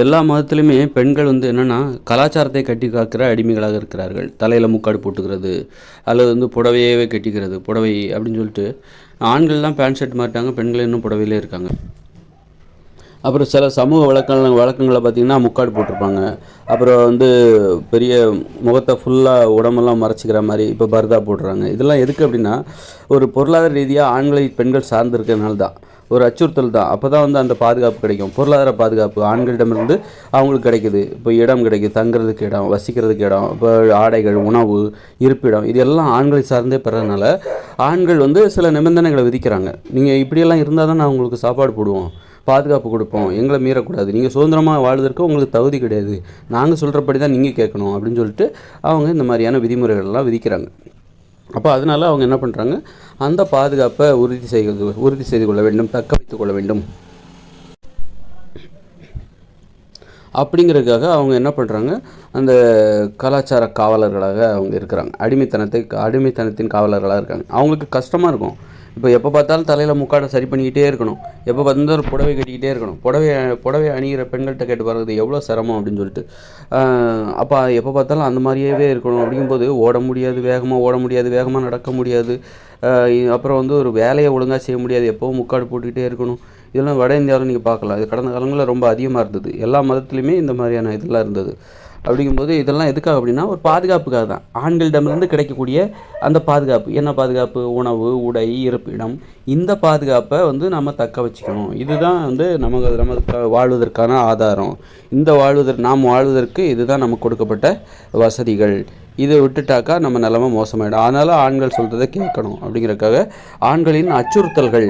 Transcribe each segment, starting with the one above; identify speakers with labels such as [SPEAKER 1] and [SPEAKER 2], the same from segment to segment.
[SPEAKER 1] எல்லா மதத்துலையுமே பெண்கள் வந்து என்னென்னா கலாச்சாரத்தை கட்டி காக்கிற அடிமைகளாக இருக்கிறார்கள். தலையில் முக்காடு போட்டுக்கிறது அல்லது வந்து புடவையவே கட்டிக்கிறது புடவை அப்படின்னு சொல்லிட்டு ஆண்கள்லாம் பேண்ட் ஷர்ட் மாட்டாங்க பெண்கள் இன்னும் புடவையிலே இருக்காங்க. அப்புறம் சில சமூக வழக்கங்கள் வழக்கங்களை பார்த்திங்கன்னா முக்காடு போட்டிருப்பாங்க. அப்புறம் வந்து பெரிய முகத்தை ஃபுல்லாக உடம்பெல்லாம் மறைச்சிக்கிற மாதிரி இப்போ பர்தா போடுறாங்க. இதெல்லாம் எதுக்கு அப்படின்னா ஒரு பொருளாதார ரீதியாக ஆண்களை பெண்கள் சார்ந்திருக்கிறதுனால தான். ஒரு அச்சுறுத்தல் தான். அப்போ தான் வந்து அந்த பாதுகாப்பு கிடைக்கும். பொருளாதார பாதுகாப்பு ஆண்களிடமிருந்து அவங்களுக்கு கிடைக்குது. இப்போ இடம் கிடைக்குது தங்குறதுக்கு இடம் வசிக்கிறதுக்கு இடம் இப்போ ஆடைகள் உணவு இருப்பிடம் இது எல்லாம் ஆண்களை சார்ந்தே பெறதுனால ஆண்கள் வந்து சில நிபந்தனைகளை விதிக்கிறாங்க. நீங்கள் இப்படியெல்லாம் இருந்தால் தான் நான் உங்களுக்கு சாப்பாடு போடுவோம். பாதுகாப்பு கொடுப்போம் எங்களை மீறக்கூடாது. நீங்கள் சுதந்திரமாக வாழ்வதற்கு உங்களுக்கு தகுதி கிடையாது. நாங்கள் சொல்கிறபடி தான் நீங்கள் கேட்கணும் அப்படின்னு சொல்லிட்டு அவங்க இந்த மாதிரியான விதிமுறைகள்லாம் விதிக்கிறாங்க. அப்போ அதனால அவங்க என்ன பண்ணுறாங்க அந்த பாதுகாப்பை உறுதி செய்து உறுதி செய்து கொள்ள வேண்டும் தக்க வைத்துக் கொள்ள வேண்டும். அப்படிங்கிறதுக்காக அவங்க என்ன பண்ணுறாங்க அந்த கலாச்சார காவலர்களாக அவங்க இருக்கிறாங்க. அடிமைத்தனத்தை அடிமைத்தனத்தின் காவலர்களாக இருக்காங்க. அவங்களுக்கு கஷ்டமாக இருக்கும். இப்போ எப்போ பார்த்தாலும் தலையில் முக்காடை சரி பண்ணிக்கிட்டே இருக்கணும். எப்போ பார்த்தாலும் ஒரு புடவை கட்டிக்கிட்டே இருக்கணும். புடவை புடவை அணிகிற பெண்கள்கிட்ட கேட்டு பாருங்க எவ்வளோ சிரமம் அப்படின்னு சொல்லிட்டு அப்போ எப்போ பார்த்தாலும் அந்த மாதிரியேவே இருக்கணும். அப்படிங்கும்போது ஓட முடியாது வேகமாக ஓட முடியாது வேகமாக நடக்க முடியாது. அப்புறம் வந்து ஒரு வேலையை ஒழுங்காக செய்ய முடியாது. எப்போவும் முக்காடு போட்டுக்கிட்டே இருக்கணும். இதெல்லாம் வட இந்தியாவில் நீங்கள் பார்க்கலாம். இது கடந்த காலங்களில் ரொம்ப அதிகமாக இருந்தது. எல்லா மதத்துலேயுமே இந்த மாதிரியான இதெல்லாம் இருந்தது. அப்படிங்கும்போது இதெல்லாம் எதுக்காக அப்படின்னா ஒரு பாதுகாப்புக்காக தான். ஆண்களிடமிருந்து கிடைக்கக்கூடிய அந்த பாதுகாப்பு. என்ன பாதுகாப்பு? உணவு உடை இருப்பிடம். இந்த பாதுகாப்பை வந்து நம்ம தக்க வச்சுக்கணும். இதுதான் வந்து நமக்கு நமக்கு வாழ்வதற்கான ஆதாரம். இந்த வாழ்வதற்கு நாம் வாழ்வதற்கு இதுதான் நமக்கு கொடுக்கப்பட்ட வசதிகள். இதை விட்டுட்டாக்கா நம்ம நிலமை மோசமாயிடும். அதனால் ஆண்கள் சொல்கிறத கேட்கணும் அப்படிங்கிறதுக்காக ஆண்களின் அச்சுறுத்தல்கள்.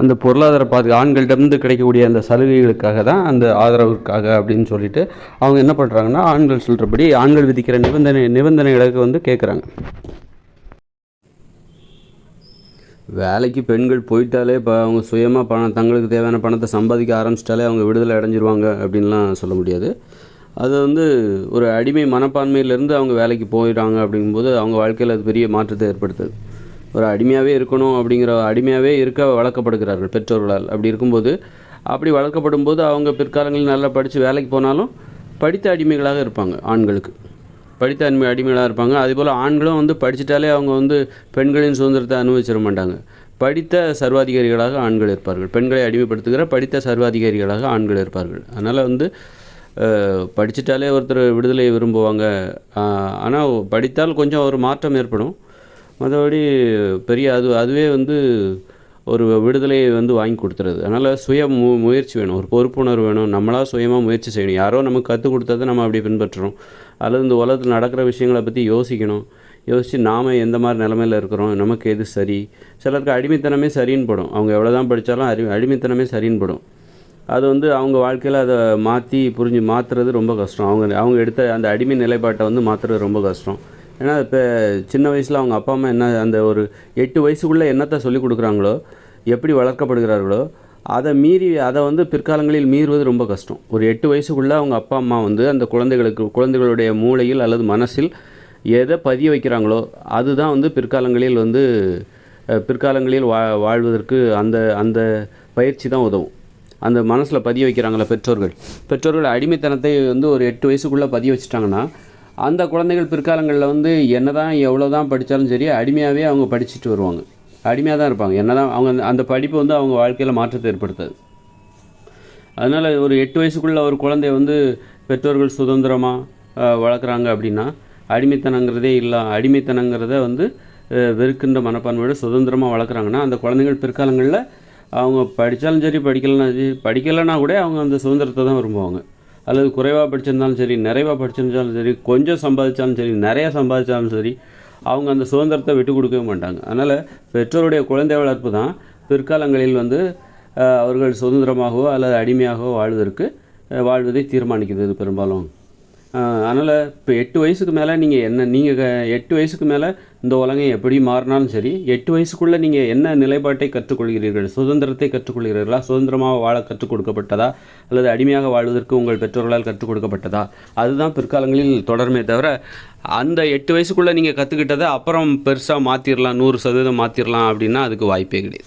[SPEAKER 1] அந்த பொருளாதார பாது ஆண்களிடமிருந்து கிடைக்கக்கூடிய அந்த சலுகைகளுக்காக தான் அந்த ஆதரவுக்காக அப்படின்னு சொல்லிட்டு அவங்க என்ன பண்ணுறாங்கன்னா ஆண்கள் சொல்கிறபடி ஆண்கள் விதிக்கிற நிபந்தனை நிபந்தனைகளுக்கு வந்து கேட்குறாங்க வேலைக்கு பெண்கள் போயிட்டாலே இப்போ அவங்க சுயமாக பணம் தங்களுக்கு தேவையான பணத்தை சம்பாதிக்க ஆரம்பிச்சிட்டாலே அவங்க விடுதலை அடைஞ்சிருவாங்க அப்படின்லாம் சொல்ல முடியாது. அது வந்து ஒரு அடிமை மனப்பான்மையிலேருந்து அவங்க வேலைக்கு போயிடுறாங்க அப்படிங்கும்போது அவங்க வாழ்க்கையில் அது பெரிய மாற்றத்தை ஏற்படுத்துது. ஒரு அடிமையாகவே இருக்கணும் அப்படிங்கிற அடிமையாகவே இருக்க வளர்க்கப்படுகிறார்கள் பெற்றோர்களால். அப்படி இருக்கும்போது அப்படி வளர்க்கப்படும் போது அவங்க பிற்காலங்களில் நல்லா படித்து வேலைக்கு போனாலும் படித்த அடிமைகளாக இருப்பாங்க ஆண்களுக்கு. படித்த அடிமை அடிமைகளாக இருப்பாங்க. அதேபோல் ஆண்களும் வந்து படிச்சிட்டாலே அவங்க வந்து பெண்களின் சுதந்திரத்தை அனுபவிச்சிட மாட்டாங்க. படித்த சர்வாதிகாரிகளாக ஆண்கள் இருப்பார்கள். பெண்களை அடிமைப்படுத்துகிற படித்த சர்வாதிகாரிகளாக ஆண்கள் இருப்பார்கள். அதனால் வந்து படிச்சிட்டாலே ஒருத்தர் விடுதலையை விரும்புவாங்க. ஆனால் படித்தால் கொஞ்சம் ஒரு மாற்றம் ஏற்படும். மற்றபடி பெரிய அது அதுவே வந்து ஒரு விடுதலையை வந்து வாங்கி கொடுத்துறது அதனால் சுய மு முயற்சி வேணும். ஒரு பொறுப்புணர்வு வேணும். நம்மளா சுயமாக முயற்சி செய்யணும். யாரோ நமக்கு கற்றுக் கொடுத்ததை நம்ம அப்படி பின்பற்றுறோம். அல்லது இந்த உலகத்தில் நடக்கிற விஷயங்களை பற்றி யோசிக்கணும். யோசித்து நாம் எந்த மாதிரி நிலமையில இருக்கிறோம்? நமக்கு எது சரி? சிலருக்கு அடிமைத்தனமே சரின்னு படும். அவங்க எவ்வளோ தான் படித்தாலும் அறி அடிமைத்தனமே சரின்னு படும். அது வந்து அவங்க வாழ்க்கையில் அதை மாற்றி புரிஞ்சு மாற்றுறது ரொம்ப கஷ்டம். அவங்க அவங்க எடுத்த அந்த அடிமை நிலைப்பாட்டை வந்து மாற்றுறது ரொம்ப கஷ்டம். ஏன்னா இப்போ சின்ன வயசில் அவங்க அப்பா அம்மா என்ன அந்த ஒரு எட்டு வயசுக்குள்ளே என்னத்தை சொல்லிக் கொடுக்குறாங்களோ எப்படி வளர்க்கப்படுகிறார்களோ அதை மீறி அதை வந்து பிற்காலங்களில் மீறுவது ரொம்ப கஷ்டம். ஒரு எட்டு வயசுக்குள்ளே அவங்க அப்பா அம்மா வந்து அந்த குழந்தைகளுக்கு குழந்தைகளுடைய மூளையில் அல்லது மனசில் எதை பதிய வைக்கிறாங்களோ அதுதான் வந்து பிற்காலங்களில் வந்து பிற்காலங்களில் வா வாழ்வதற்கு அந்த அந்த பயிற்சி தான் உதவும். அந்த மனசில் பதிய வைக்கிறாங்களே பெற்றோர்கள். பெற்றோர்கள் அடிமைத்தனத்தை வந்து ஒரு எட்டு வயசுக்குள்ளே பதிய வச்சுட்டாங்கன்னா அந்த குழந்தைகள் பிற்காலங்களில் வந்து என்ன தான் எவ்வளோ தான் படித்தாலும் சரி அடிமையாகவே அவங்க படிச்சுட்டு வருவாங்க. அடிமையாக தான் இருப்பாங்க. என்ன தான் அவங்க அந்த- அந்த படிப்பு வந்து அவங்க வாழ்க்கையில் மாற்றத்தை ஏற்படுத்தாது. அதனால் ஒரு எட்டு வயசுக்குள்ள ஒரு குழந்தைய வந்து பெற்றோர்கள் சுதந்திரமாக வளர்க்குறாங்க அப்படின்னா அடிமைத்தனங்கிறதே இல்லை அடிமைத்தனங்கிறத வந்து வெறுக்கின்ற மனப்பான்மையோட சுதந்திரமாக வளர்க்குறாங்கன்னா அந்த குழந்தைகள் பிற்காலங்களில் அவங்க படித்தாலும் சரி படிக்கலைன்னா சரி படிக்கலைன்னா கூட அவங்க அந்த சுதந்திரத்தை தான் விரும்புவாங்க. அல்லது குறைவாக படிச்சிருந்தாலும் சரி நிறைவாக படிச்சிருந்தாலும் சரி கொஞ்சம் சம்பாதிச்சாலும் சரி நிறையா சம்பாதிச்சாலும் சரி அவங்க அந்த சுதந்திரத்தை விட்டு கொடுக்கவே மாட்டாங்க. அதனால் பெற்றோருடைய குழந்தை வளர்ப்பு தான் பிற்காலங்களில் வந்து அவர்கள் சுதந்திரமாகவோ அல்லது அடிமையாகவோ வாழ்வதற்கு வாழ்வதை தீர்மானிக்குது பெரும்பாலும். அதனால் இப்போ எட்டு வயசுக்கு மேலே நீங்கள் என்ன நீங்கள் எட்டு வயசுக்கு மேலே இந்த உலகம் எப்படி மாறினாலும் சரி எட்டு வயசுக்குள்ளே நீங்கள் என்ன நிலைப்பாட்டை கற்றுக்கொள்கிறீர்கள்? சுதந்திரத்தை கற்றுக்கொள்கிறீர்களா? சுதந்திரமாக வாழ கற்றுக் கொடுக்கப்பட்டதா? அல்லது அடிமையாக வாழ்வதற்கு உங்கள் பெற்றோர்களால் கற்றுக் கொடுக்கப்பட்டதா? அதுதான் பிற்காலங்களில் தொடருமே தவிர அந்த எட்டு வயசுக்குள்ளே நீங்கள் கற்றுக்கிட்டதை அப்புறம் பெருசாக மாற்றிடலாம் நூறு சதவீதம் மாற்றிடலாம் அப்படின்னா அதுக்கு வாய்ப்பே கிடையாது.